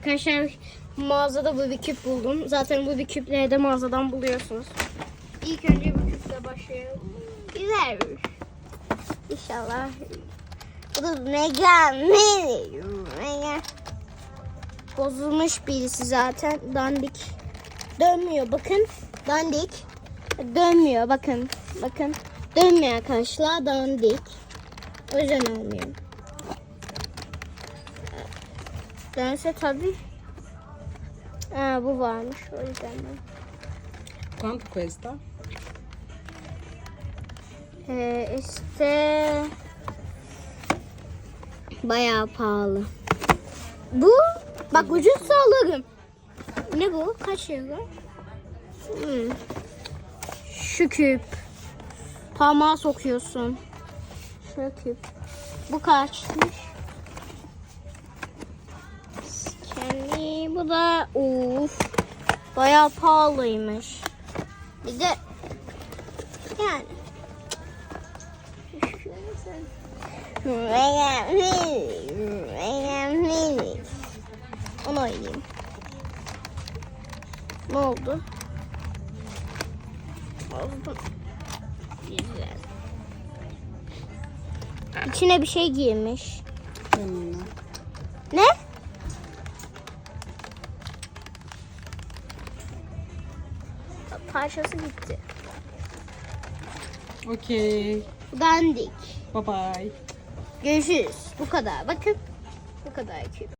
Arkadaşlar mağazada bu bir küp buldum. Zaten bu bir küpleri de mağazadan buluyorsunuz. İlk önce bu küple başlayalım. Güzelmiş. İnşallah. Bu da mega. Mega. Bozulmuş birisi zaten. Dandik. Dönmüyor bakın. Dandik. Dönmüyor bakın. Bakın. Dönmüyor arkadaşlar. Dandik. O yüzden olmuyor. Dönse tabii. Ha, bu varmış. O yüzden ben. Quanto questa? Ee, işte bayağı pahalı. Bu bak ucuzsa alırım. Ne bu? Kaç euro? Hmm. Şu küp. Parmağı sokuyorsun. Şu küp. Bu kaçmış? Bu da uf bayağı pahalıymış. Bir de yani onu oynayayım. Ne oldu? Oldu. Güzel. İçine bir şey girmiş. Parçası gitti. Ok. Dandik. Bye bye. Görüşürüz. Bu kadar. Bakın. Bu kadar.